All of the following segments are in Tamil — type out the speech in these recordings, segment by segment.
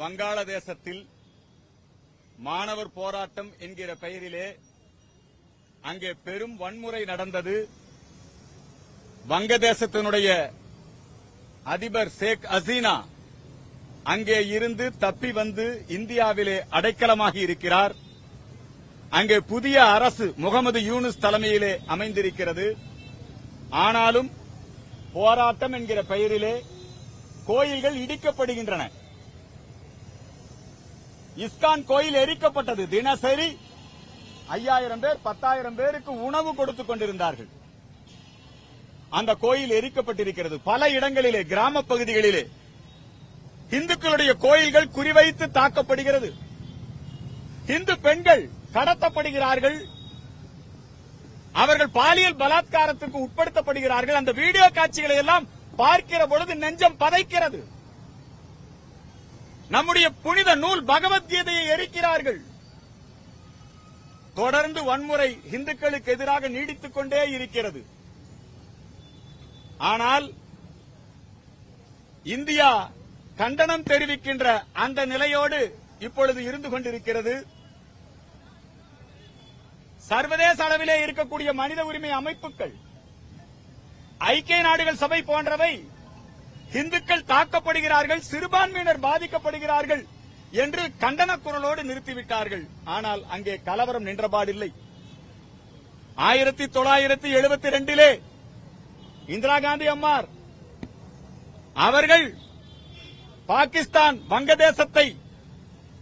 வங்காளதேசத்தில் மாணவர் போராட்டம் என்கிற பெயரிலே அங்கே பெரும் வன்முறை நடந்தது. வங்கதேசத்தினுடைய அதிபர் ஷேக் ஹசீனா அங்கே இருந்து தப்பி வந்து இந்தியாவிலே அடைக்கலமாகி இருக்கிறார். அங்கே புதிய அரசு முகமது யூனுஸ் தலைமையிலே அமைந்திருக்கிறது. ஆனாலும் போராட்டம் என்கிற பெயரிலே கோயில்கள் இடிக்கப்படுகின்றன. இஸ்கான் கோயில் எரிக்கப்பட்டது. தினசரி ஐயாயிரம் பேர் பத்தாயிரம் பேருக்கு உணவு கொடுத்துக் கொண்டிருந்தார்கள். அந்த கோயில் எரிக்கப்பட்டிருக்கிறது. பல இடங்களிலே கிராம பகுதிகளிலே இந்துக்களுடைய கோயில்கள் குறிவைத்து தாக்கப்படுகிறது. இந்து பெண்கள் கடத்தப்படுகிறார்கள். அவர்கள் பாலியல் பலாத்காரத்துக்கு உட்படுத்தப்படுகிறார்கள். அந்த வீடியோ காட்சிகளை எல்லாம் பார்க்கிற பொழுது நெஞ்சம் பதைக்கிறது. நம்முடைய புனித நூல் பகவத்கீதையை எரிக்கிறார்கள். தொடர்ந்து வன்முறை இந்துக்களுக்கு எதிராக நீடித்துக் கொண்டே இருக்கிறது. ஆனால் இந்தியா கண்டனம் தெரிவிக்கின்ற அந்த நிலையோடு இப்பொழுது இருந்து கொண்டிருக்கிறது. சர்வதேச அளவிலே இருக்கக்கூடிய மனித உரிமை அமைப்புகள் ஐக்கிய நாடுகள் சபை போன்றவை இந்துக்கள் தாக்கப்படுகிறார்கள் சிறுபான்மையினர் பாதிக்கப்படுகிறார்கள் என்று கண்டன குரலோடு நிறுத்திவிட்டார்கள். ஆனால் அங்கே கலவரம் நின்றபாடில்லை. ஆயிரத்தி தொள்ளாயிரத்தி எழுபத்தி ரெண்டிலே இந்திரா காந்தி அம்மார் அவர்கள் பாகிஸ்தான் வங்கதேசத்தை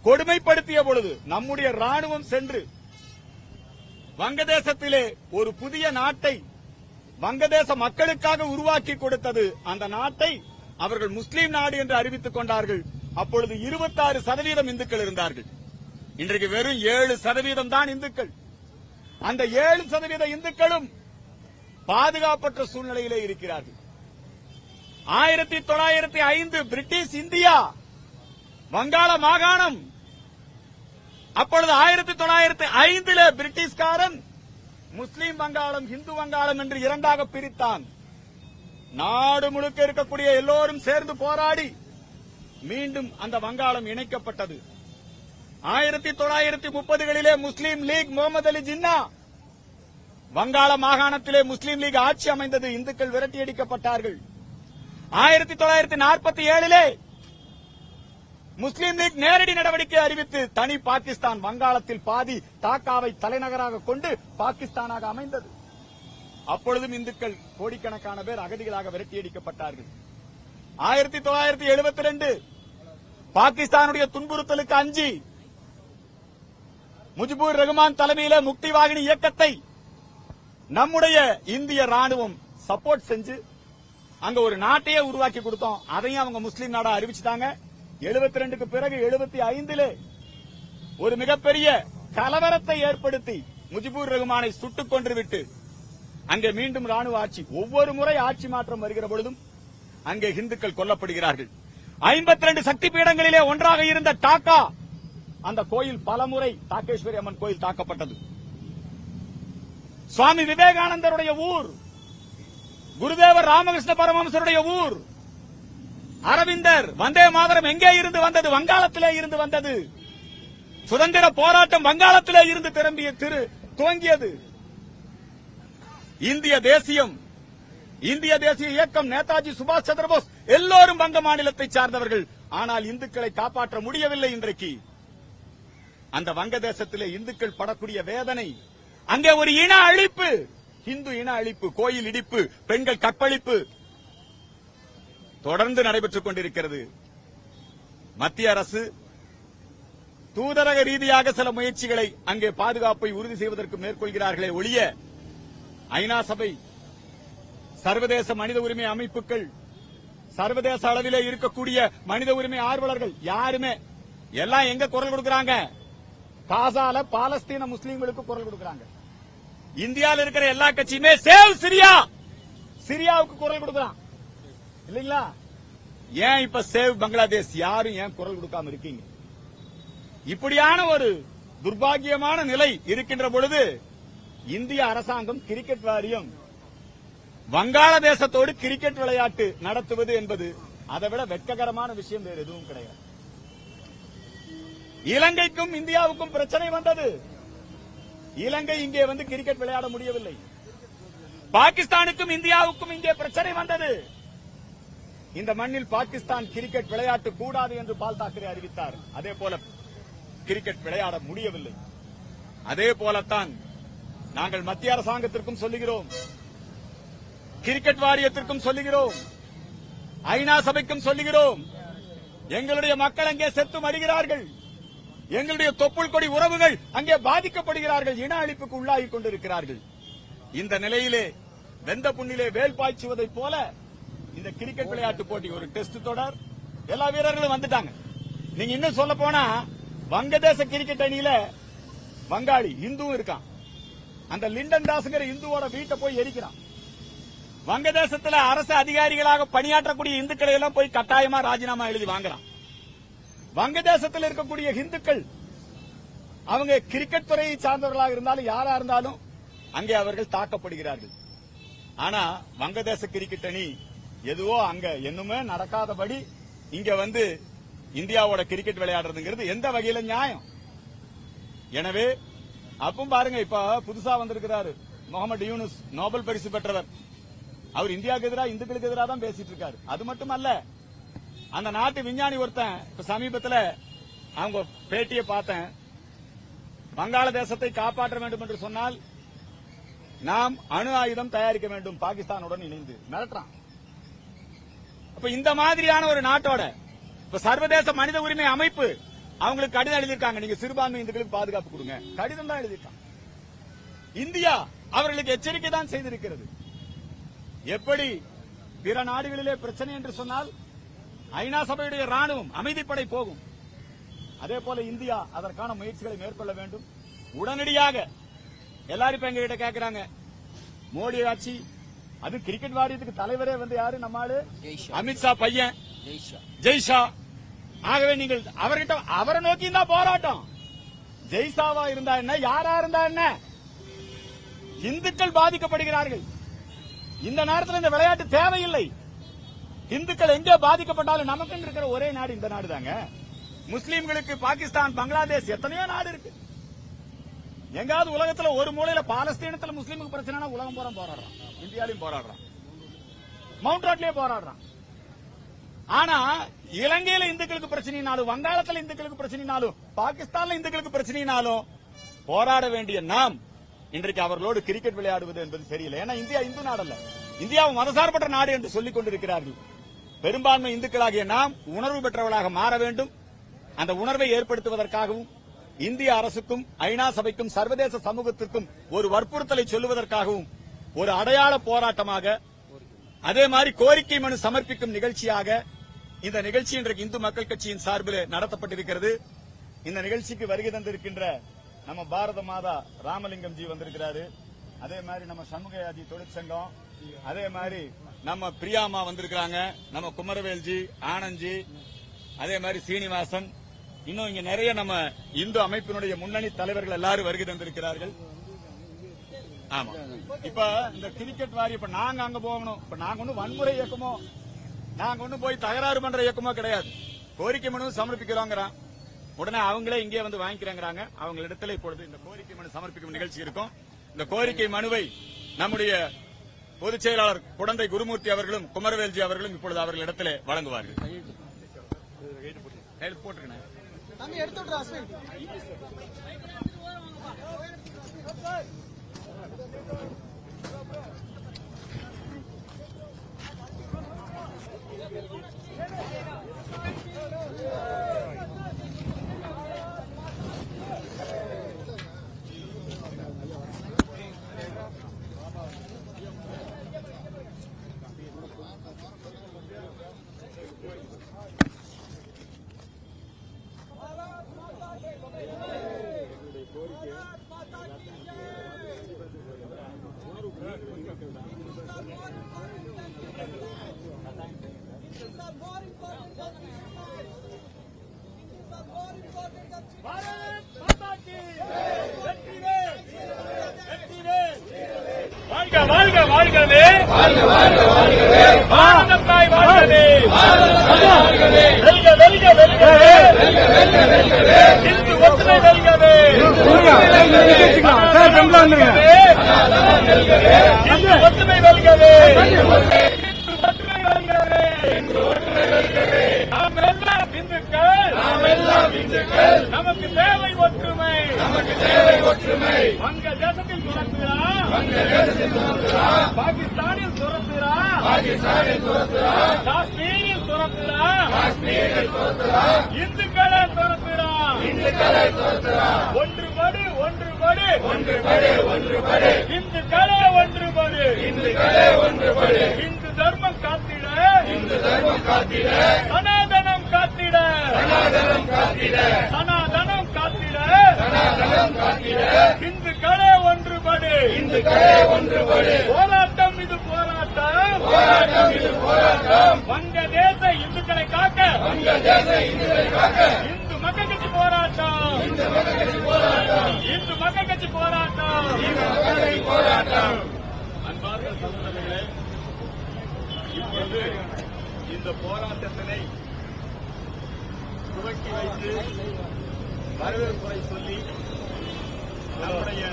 கொடுமைப்படுத்திய பொழுது நம்முடைய ராணுவம் சென்று வங்கதேசத்திலே ஒரு புதிய நாட்டை வங்கதேச மக்களுக்காக உருவாக்கி கொடுத்தது. அந்த நாட்டை அவர்கள் முஸ்லீம் நாடு என்று அறிவித்துக் கொண்டார்கள். அப்பொழுது 26% சதவீதம் இந்துக்கள் இருந்தார்கள். இன்றைக்கு வெறும் ஏழு சதவீதம் தான் இந்துக்கள். அந்த ஏழு சதவீத இந்துக்களும் பாதுகாப்பற்ற சூழ்நிலையிலே இருக்கிறார்கள். ஆயிரத்தி தொள்ளாயிரத்தி ஐந்து பிரிட்டிஷ் இந்தியா வங்காள மாகாணம். அப்பொழுது ஆயிரத்தி தொள்ளாயிரத்தி ஐந்தில் பிரிட்டிஷ்காரன் முஸ்லீம் வங்காளம் இந்து வங்காளம் என்று இரண்டாக பிரித்தான். நாடு முழுக்க இருக்கக்கூடிய எல்லோரும் சேர்ந்து போராடி மீண்டும் அந்த வங்காளம் இணைக்கப்பட்டது. ஆயிரத்தி தொள்ளாயிரத்தி முப்பதுகளிலே முஸ்லீம் லீக் முகமது அலி ஜின்னா வங்காள மாகாணத்திலே முஸ்லீம் லீக் ஆட்சி அமைந்தது. இந்துக்கள் விரட்டியடிக்கப்பட்டார்கள் ஆயிரத்தி தொள்ளாயிரத்தி நாற்பத்தி ஏழிலே முஸ்லீம் லீக் நேரடி நடவடிக்கை அறிவித்து தனி பாகிஸ்தான் வங்காளத்தில் பாதி டாக்காவை தலைநகராக கொண்டு பாகிஸ்தானாக அமைந்தது. அப்பொழுதும் இந்துக்கள் கோடிக்கணக்கான பேர் அகதிகளாக விரட்டியடிக்கப்பட்டார்கள் ஆயிரத்தி தொள்ளாயிரத்தி எழுபத்தி ரெண்டு பாகிஸ்தானுடைய துன்புறுத்தலுக்கு அஞ்சி முஜிபுர் ரஹ்மான் தலைமையில முக்தி வாகினி இயக்கத்தை நம்முடைய இந்திய ராணுவம் சப்போர்ட் செஞ்சு அங்க ஒரு நாட்டையே உருவாக்கி கொடுத்தோம். அதையும் அவங்க முஸ்லீம் நாடா அறிவிச்சுட்டாங்க. 72 ரெண்டுக்கு பிறகு எழுபத்தி ஐந்துல ஒரு மிகப்பெரிய கலவரத்தை ஏற்படுத்தி முஜிபுர் ரஹ்மானை சுட்டுக் கொன்று விட்டு அங்கே மீண்டும் ராணுவ ஆட்சி ஒவ்வொரு முறை ஆட்சி மாற்றம் வருகிற பொழுதும் அங்கே இந்துக்கள் கொல்லப்படுகிறார்கள். 52 ரெண்டு சக்தி பீடங்களிலே ஒன்றாக இருந்த டாக்கா அந்த கோயில் பலமுறை தாக்கேஸ்வரி அம்மன் கோயில் தாக்கப்பட்டது. சுவாமி விவேகானந்தருடைய ஊர் குருதேவர் ராமகிருஷ்ண பரமஹம்சருடைய ஊர் அரவிந்தர் வந்தே மாதரம் எங்கே இருந்து வந்தது? வங்காளத்திலே இருந்து வந்தது. சுதந்திர போராட்டம் வங்காளத்திலே இருந்து திரும்பிய திரு துவங்கியது. இந்திய தேசியம் இந்திய தேசிய இயக்கம் நேதாஜி சுபாஷ் சந்திரபோஸ் எல்லோரும் வங்க மாநிலத்தை சார்ந்தவர்கள். ஆனால் இந்துக்களை காப்பாற்ற முடியவில்லை இன்றைக்கு. அந்த வங்கதேசத்திலே இந்துக்கள் படக்கூடிய வேதனை அங்கே ஒரு இன அழிப்பு இந்து இன அழிப்பு கோயில் இடிப்பு பெண்கள் கற்பழிப்பு தொடர்ந்து நடைபெற்றுக் கொண்டிருக்கிறது. மத்திய அரசு தூதரக ரீதியாக சில முயற்சிகளை அங்கே பாதுகாப்பை உறுதி செய்வதற்கு மேற்கொள்கிறார்களே ஒழிய ஐநா சபை சர்வதேச மனித உரிமை அமைப்புகள் சர்வதேச அளவிலே இருக்கக்கூடிய மனித உரிமை ஆர்வலர்கள் யாருமே? எல்லாம் எங்க குரல் கொடுக்கறாங்க? காசால பாலஸ்தீன முஸ்லீம்களுக்கு குரல் கொடுக்கறாங்க. இந்தியாவில் இருக்கிற எல்லா கட்சியுமே சேவ் சிரியா! சிரியாவுக்கு குரல் கொடுக்கறான். இல்லீங்களா? ஏன் இப்ப சேவ் பங்களாதேஷ் யாரும் ஏன் குரல் கொடுக்காம இருக்கீங்க? இப்படியான ஒரு துர்பாகியமான நிலை இருக்கின்ற பொழுது இந்திய அரசாங்கம் கிரிக்கெட் வாரியம் வங்காளதேசத்தோடு கிரிக்கெட் விளையாட்டு நடத்துவது என்பது அதை விட வெட்ககரமான விஷயம் வேறு எதுவும் கிடையாது. இலங்கைக்கும் இந்தியாவுக்கும் பிரச்சனை வந்தது. இலங்கை இங்கே வந்து கிரிக்கெட் விளையாட முடியவில்லை. பாகிஸ்தானுக்கும் இந்தியாவுக்கும் இங்கே பிரச்சனை வந்தது. இந்த மண்ணில் பாகிஸ்தான் கிரிக்கெட் விளையாட்டு கூடாது என்று பால் தாக்கரே அறிவித்தார். அதே போல கிரிக்கெட் விளையாட முடியவில்லை. அதே போலத்தான் நாங்கள் மத்திய அரசாங்கத்திற்கும் சொல்லுகிறோம். கிரிக்கெட் வாரியத்திற்கும் சொல்லுகிறோம். ஐநா சபைக்கும் சொல்லுகிறோம். எங்களுடைய மக்கள் அங்கே செத்து மறுகிறார்கள் எங்களுடைய தொப்புள் கொடி உறவுகள் அங்கே பாதிக்கப்படுகிறார்கள். இன அழிப்புக்கு உள்ளாகி கொண்டிருக்கிறார்கள். இந்த நிலையிலே வெந்த புண்ணிலே வேல் பாய்ச்சுவதைப் போல இந்த கிரிக்கெட் விளையாட்டு போட்டி ஒரு டெஸ்ட் தொடர். எல்லா வீரர்களும் வந்துட்டாங்க. நீங்க இன்னும் சொல்ல போனா வங்கதேச கிரிக்கெட் அணியில வங்காளி இந்துவும் இருக்கான். அந்த லிண்டன் தாஸ்ங்கிற இந்துவோட வீட்டை போய் எரிக்கிறான். வங்கதேசத்தில் அரசு அதிகாரிகளாக பணியாற்றக்கூடிய இந்துக்களை எல்லாம் போய் கட்டாயமா ராஜினாமா எழுதி வாங்குறான். வங்கதேசத்தில் இருக்கக்கூடிய இந்துக்கள் அவங்க கிரிக்கெட் துறையை சார்ந்தவர்களாக இருந்தாலும் யாரா இருந்தாலும் அங்கே அவர்கள் தாக்கப்படுகிறார்கள். ஆனா வங்கதேச கிரிக்கெட் அணி எதுவோ அங்க என்னமே நடக்காதபடி இங்க வந்து இந்தியாவோட கிரிக்கெட் விளையாடுறதுங்கிறது எந்த வகையில நியாயம்? எனவே அப்பவும் பாருங்க இப்ப புதுசா வந்திருக்கிறாரு. முகமது யூனுஸ் நோபல் பரிசு பெற்றவர். அவர் இந்தியாவுக்கு எதிராக இந்துக்களுக்கு எதிராக தான் பேசிட்டு இருக்காரு. அது மட்டுமல்ல அந்த நாட்டு விஞ்ஞானி ஒருத்தன் இப்ப சமீபத்துல அவங்க பேட்டியை பார்த்தேன். வங்காளதேசத்தை காப்பாற்ற வேண்டும் என்று சொன்னால் நாம் அணு ஆயுதம் தயாரிக்க வேண்டும் பாகிஸ்தானுடன் இணைந்து. மிரட்டுறான். அப்ப இந்த மாதிரியான ஒரு நாட்டோட இப்ப சர்வதேச மனித உரிமை அமைப்பு அவங்களுக்கு கடிதம் எழுதியிருக்காங்க. நீங்க சிறுபான்மை இந்துக்களுக்கு பாதுகாப்பு கொடுங்க. கடிதம் தான் எழுதியிருக்காங்க. இந்தியா அவர்களுக்கு எச்சரிக்கை தான் செய்திருக்கிறது. எப்படி பிற நாடுகளிலே பிரச்சனை என்று சொன்னால் ஐநா சபையுடைய ராணுவம் அமைதிப்படை போகும். அதே போல இந்தியா அதற்கான முயற்சிகளை மேற்கொள்ள வேண்டும். உடனடியாக எல்லாரும் இப்ப எங்க கிட்ட கேக்குறாங்க. மோடி ஆட்சி அது கிரிக்கெட் வாரியத்துக்கு தலைவரே வந்து யாரு? நம்ம ஆளு ஜெய்ஷா. அமித்ஷா பையன். ஜெய்ஷா. ஜெய்ஷா. ஆகவே நீங்கள் அவர்கிட்ட அவரை நோக்கி தான் போராட்டம். ஜெய்சாவா இருந்தா என்ன யாரா இருந்தா என்ன? இந்துக்கள் பாதிக்கப்படுகிறார்கள். இந்த நேரத்தில் இந்த விளையாட்டு தேவையில்லை. இந்துக்கள் எங்கே பாதிக்கப்பட்டாலும் நமக்கு இருக்கிற ஒரே நாடு இந்த நாடு தாங்க முஸ்லீம்களுக்கு பாகிஸ்தான் பங்களாதேஷ் எத்தனையோ நாடு இருக்கு. எங்காவது உலகத்துல ஒரு மூலையில பாலஸ்தீனத்துல முஸ்லீமுக்கு பிரச்சனைனா உலகம் பூரா போராடுறான். இந்தியாலையும் போராடுறான். மவுண்ட் ரோட்லயே போராடுறான். ஆனா இலங்கையில இந்துக்களுக்கு பிரச்சனைனாலும் வங்காளத்துல இந்துக்களுக்கு பிரச்சனைனாலும் பாகிஸ்தான்ல இந்துக்களுக்கு பிரச்சனைனாலும் போராட வேண்டிய நாம் இன்றைக்கு அவர்களோடு கிரிக்கெட் விளையாடுவது என்பது சரியில்லை. ஏன்னா இந்தியா இந்து நாடல்ல. இந்தியாவும் மதசார்பற்ற நாடு என்று சொல்லிக் கொண்டிருக்கிறார்கள். பெரும்பான்மை இந்துக்களாகிய நாம் உணர்வு பெற்றவர்களாக மாற வேண்டும். அந்த உணர்வை ஏற்படுத்துவதற்காகவும் இந்திய அரசுக்கும் ஐநா சபைக்கும் சர்வதேச சமூகத்திற்கும் ஒரு வற்புறுத்தலை சொல்லுவதற்காகவும் ஒரு அடையாள போராட்டமாக அதே மாதிரி கோரிக்கை மனு சமர்ப்பிக்கும் நிகழ்ச்சியாக இந்த நிகழ்ச்சி இன்றைக்கு இந்து மக்கள் கட்சியின் சார்பில் நடத்தப்பட்டிருக்கிறது. இந்த நிகழ்ச்சிக்கு வருகை தந்திருக்கின்ற நம்ம பாரத மாதா ராமலிங்கம் ஜி வந்திருக்கிறாரு. அதே மாதிரி நம்ம சண்முகயாஜி தொழிற்சங்கம் அதே மாதிரி நம்ம பிரியாமா வந்திருக்கிறாங்க. நம்ம குமரவேல்ஜி ஆனந்த்ஜி அதே மாதிரி சீனிவாசன். இன்னும் இங்க நிறைய நம்ம இந்து அமைப்பினுடைய முன்னணி தலைவர்கள் எல்லாரும் வருகை தந்திருக்கிறார்கள். ஆமா. இப்ப இந்த கிரிக்கெட் வாரி இப்ப நாங்க அங்க போகணும். இப்ப நாங்க ஒன்னும் வன்முறை இயக்கமோ நாங்க ஒண்ணு போய் தகராறு பண்ற இயக்கமோ கிடையாது. கோரிக்கை மனு சமர்ப்பிக்கிறோங்கிறான். உடனே அவங்களே இங்கே வந்து வாங்கிக்கிறாங்கிறாங்க. அவங்களிடத்துல இப்பொழுது இந்த கோரிக்கை மனு சமர்ப்பிக்கும் நிகழ்ச்சி இருக்கும். இந்த கோரிக்கை மனுவை நம்முடைய பொதுச் செயலாளர் குடந்தை குருமூர்த்தி அவர்களும் குமரவேல்ஜி அவர்களும் இப்பொழுது அவர்களிடத்திலே வழங்குவார்கள். போட்டிருக்கேன். வாழ்க வாழ்க வாழ்கவே. வாழ்க வாழ்க வாழ்கவே. பாரத தாய் வாழ்கவே. வெல்க வெல்க வெல்கவே. வெல்க வெல்க வெல்கவே. சார் கம்ப்ளா வந்துருங்க இந்து ஒற்றுமை வெல்கவே. ஒற்றுமை வெல்கவே. நாம் எல்லாம் இந்துக்கள் நாம் எல்லாம் இந்துக்கள் நமக்கு தேவை ஒற்றுமை. நமக்கு தேவை ஒற்றுமை. பாகிஸ்தானில் துறந்துரா பாகிஸ்தானில் துறந்துரா காஷ்மீரில் துறந்துரா காஷ்மீரில் துறந்துரா இந்துக்களை துறந்துரா இந்துக்களை துறந்துரா ஒன்றுபடு ஒன்றுபடு. ஒன்றுபடு ஒன்றுபடு. இந்துக்களே ஒன்றுபடு. இந்துக்களே ஒன்றுபடு. இந்து தர்மம் காத்திட. இந்து தர்மம் காத்திட. சனாதனம் காத்திட. சனாதனம் காத்திட. சனாதனம் காத்திட. சனாதனம் காத்திட. ஒன்றுபடு இந்துக்களே ஒன்றுபடு போராட்டம் இது போராட்டம். போராட்டம் இது போராட்டம். வங்கதேச இந்துக்களை காக்க. வங்கதேச இந்துக்களை காக்க. இந்து மக்கள் கட்சி போராட்டம். இந்து மக்கள் கட்சி போராட்டம். இந்து மக்கள் கட்சி போராட்டம். இந்து மக்கள் கட்சி போராட்டம். அன்பார்ந்த சகோதரர்களே இப்பொழுது இந்த போராட்டத்தினை துவக்கி வைத்து வரவேற்புரை சொல்லி நம்முடைய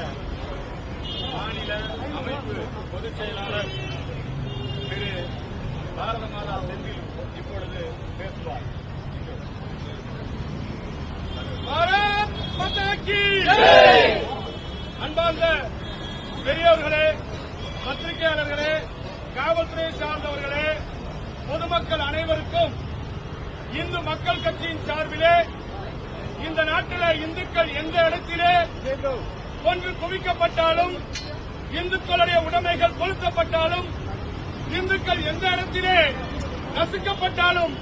மாநில அமைப்பு பொதுச் செயலாளர் திரு பாரத மாதா செந்தில் இப்பொழுது பேசுவார். அன்பார்ந்த பெரியவர்களே பத்திரிகையாளர்களே காவல்துறை சார்ந்தவர்களே பொதுமக்கள் அனைவருக்கும் இந்து மக்கள் கட்சியின் சார்பிலே இந்த நாட்டிலே இந்துக்கள் எந்த இடத்திலே ஒன்று குவிக்கப்பட்டாலும் இந்துக்களுடைய உடைமைகள் கொளுத்தப்பட்டாலும் இந்துக்கள் எந்த இடத்திலே நசுக்கப்பட்டாலும்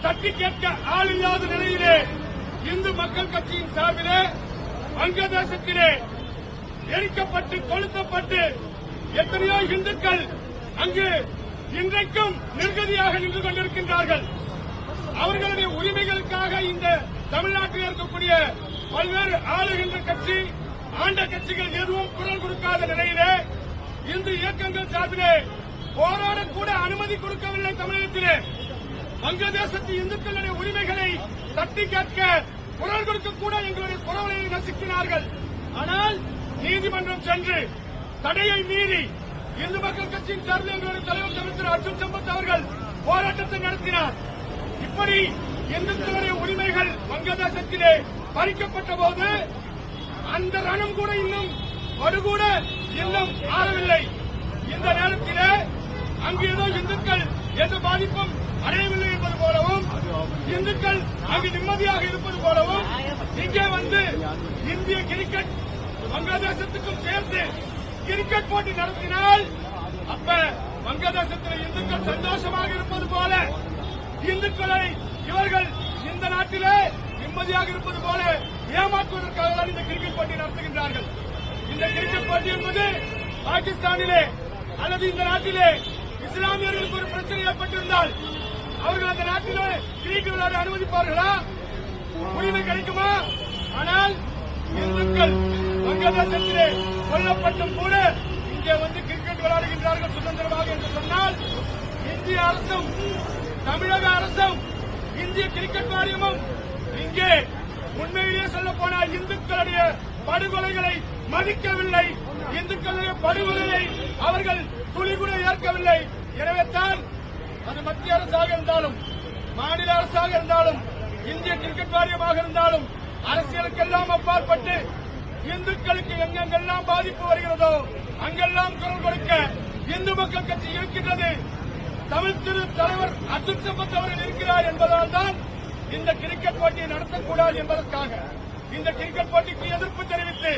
தட்டி கேட்க ஆள் இல்லாத நிலையிலே இந்து மக்கள் கட்சியின் சார்பிலே வங்கதேசத்திலே எரிக்கப்பட்டு கொளுத்தப்பட்டு எத்தனையோ இந்துக்கள் அங்கு இன்றைக்கும் நிர்கதியாக நின்று கொண்டிருக்கின்றார்கள். அவர்களுடைய உரிமைகளுக்காக இந்த தமிழ்நாட்டில் இருக்கக்கூடிய பல்வேறு ஆளுகின்ற கட்சி ஆண்ட கட்சிகள் எதுவும் குரல் கொடுக்காத நிலையிலே இந்து இயக்கங்கள் சார்பிலே போராடக்கூட அனுமதி கொடுக்கவில்லை தமிழகத்திலே. வங்கதேசத்து இந்துக்களுடைய உரிமைகளை தட்டி கேட்க குரல் கொடுக்க கூட எங்களுடைய குரலை நசுக்கினார்கள் ஆனால் நீதிமன்றம் சென்று தடையை மீறி இந்து மக்கள் கட்சியின் சார்பில் எங்களுடைய தலைவர் தமிழ் திரு அர்ஜுன் சம்பத் அவர்கள் போராட்டத்தை நடத்தினார். இப்படி இந்துக்களுடைய உரிமைகள் வங்கதேசத்திலே பறிக்கப்பட்ட போது அந்த ரணம் கூட இன்னும் ஒரு கூட இன்னும் ஆறவில்லை. இந்த நேரத்திலே அங்கு ஏதோ இந்துக்கள் எந்த பாதிப்பும் அடையவில்லை என்பது போலவும் இந்துக்கள் அங்கு நிம்மதியாக இருப்பது போலவும் இங்கே வந்து இந்திய கிரிக்கெட் வங்காதேசத்துக்கும் சேர்த்து கிரிக்கெட் போட்டி நடத்தினால் அப்ப வங்கதேசத்தில் இந்துக்கள் சந்தோஷமாக இருப்பது போல இந்துக்களை இவர்கள் இந்த நாட்டிலே நிம்மதியாக இருப்பது போல ஏமாற்றுவதற்காக தான் இந்த கிரிக்கெட் போட்டி நடத்துகின்றார்கள். இந்த கிரிக்கெட் போட்டி என்பது பாகிஸ்தானிலே அல்லது இந்த நாட்டிலே இஸ்லாமியர்களுக்கு ஒரு பிரச்சனை ஏற்பட்டிருந்தால் அவர்கள் அந்த நாட்டிலே கிரிக்கெட் விளையாட அனுமதிப்பார்களா? உரிமை கிடைக்குமா? ஆனால் இந்துக்கள் வங்கதேசத்திலே கொல்லப்பட்டும் கூட இங்கே வந்து கிரிக்கெட் விளையாடுகின்றார்கள் சுதந்திரமாக என்று சொன்னால் இந்திய அரசும் தமிழக அரசும் இந்திய கிரிக்கெட் வாரியமும் இங்கே உண்மையிலேயே சொல்ல போனால் இந்துக்களுடைய படுகொலைகளை மதிக்கவில்லை. இந்துக்களுடைய படுகொலையை அவர்கள் துளி கூட ஏற்கவில்லை. எனவே தான் அது மத்திய அரசாக இருந்தாலும் மாநில அரசாக இருந்தாலும் இந்திய கிரிக்கெட் வாரியமாக இருந்தாலும் அரசியலுக்கெல்லாம் அப்பாற்பட்டு இந்துக்களுக்கு எங்கெங்கெல்லாம் பாதிப்பு வருகிறதோ அங்கெல்லாம் குரல் கொடுக்க இந்து மக்கள் கட்சி இருக்கின்றது. தமிழ் திரு தலைவர் அர்ஜுன் சம்பத் அவர்கள் இருக்கிறார் என்பதால்தான் இந்த கிரிக்கெட் போட்டியை நடத்தக்கூடாது என்பதற்காக இந்த கிரிக்கெட் போட்டிக்கு எதிர்ப்பு தெரிவித்து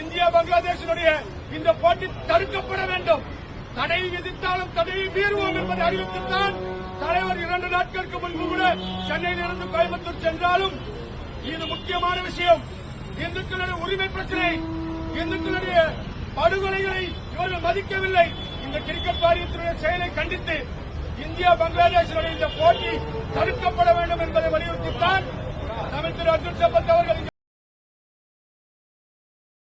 இந்தியா பங்களாதேஷினுடைய இந்த போட்டி தடுக்கப்பட வேண்டும். தடை விதித்தாலும் தடையை மீறுவோம் என்பதை அறிவித்துத்தான் தலைவர் இரண்டு நாட்களுக்கு முன்பு கூட சென்னையிலிருந்து கோயம்புத்தூர் சென்றாலும் இது முக்கியமான விஷயம். இந்துக்களுடைய உரிமை பிரச்சனை இந்துக்களுடைய படுகொலைகளை இவர்கள் மதிக்கவில்லை. இந்த கிரிக்கெட் வாரியத்தினுடைய செயலை கண்டித்து இந்தியா பங்களாதேஷினுடைய இந்த போட்டி தடுக்கப்பட வேண்டும் என்பதை வலியுறுத்தித்தான் தமிழ் திரு அர்ஜுன் சம்பத் அவர்கள்.